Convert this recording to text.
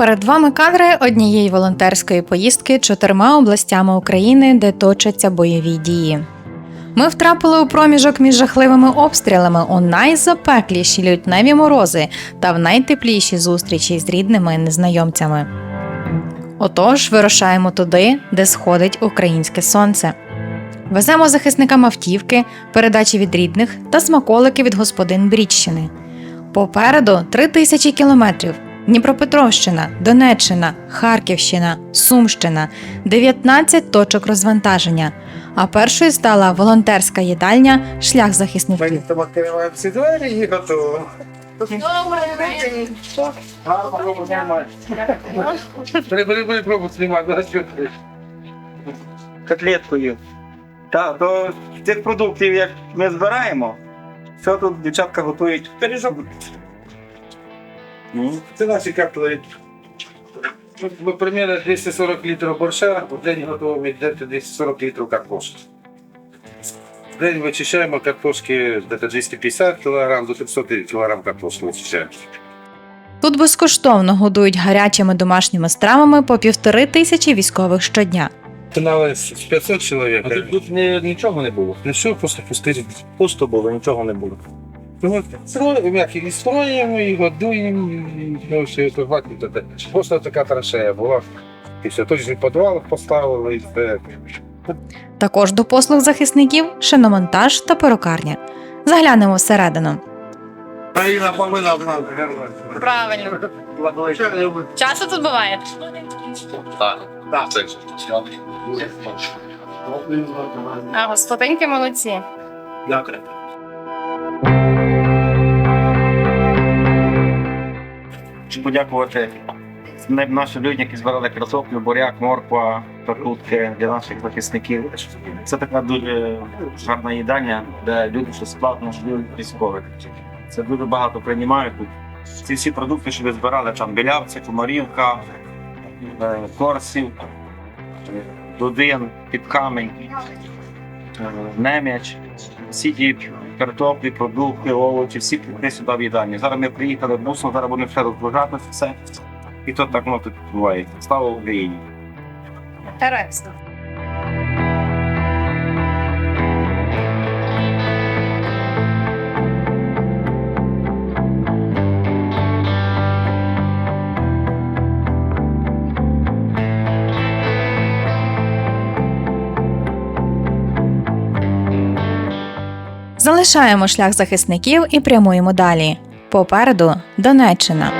перед вами кадри однієї волонтерської поїздки чотирма областями України, де точаться бойові дії. Ми втрапили у проміжок між жахливими обстрілами у найзапекліші лютневі морози та в найтепліші зустрічі з рідними незнайомцями. Отож, вирушаємо туди, де сходить українське сонце. Веземо захисникам автівки, передачі від рідних та смаколики від господин Брідщини. Попереду три тисячі кілометрів. Дніпропетровщина, Донеччина, Харківщина, Сумщина, 19 точок розвантаження. А першою стала волонтерська їдальня Шлях захисників. Ми відкриваємо всі двері і готово. Бери, бери, бери, пробуй знімати. котлеткою. Так, то цих продуктів, як ми збираємо, все тут дівчатка готують пиріжок. Ну, Це наші картли. Ми примерно 240 літрів борща, в день готуємо десь 240 літрів картошки. В день вичищаємо картошки десь 250 кг до 300 кг картошки вичищаємо. Тут безкоштовно годують гарячими домашніми стравами по півтори тисячі військових щодня. Починали з 500 чоловік. А тут, тут ні- нічого не було. Що, просто пустити. Пусто було, нічого не було. Як і строїмо, і годуємо, і ну, все це хватить. Це Просто така траншея була. І все, точно підвал поставили, і все. Також до послуг захисників шиномонтаж та перукарня. Заглянемо всередину. Країна повинна в нас Правильно. Часто тут буває? А господинки молодці. Дякую. Хочу подякувати нашим людям, які збирали картоплю, буряк, морква, картутки для наших захисників. Це така дуже гарна їдання, де люди безплатно ждуть військових. Це дуже багато приймають тут. Ці всі продукти, що ви збирали, там білявці, комарівка, е, корсів, е, дудин, підкамень, нем'яч, всі ті картоплі, продукти, овочі, всі прийти сюди в їдальні. Зараз ми приїхали бусом, зараз будемо все розгружати все. І то так воно тут буває. Слава Україні! Терезно. Залишаємо шлях захисників і прямуємо далі. Попереду Донеччина.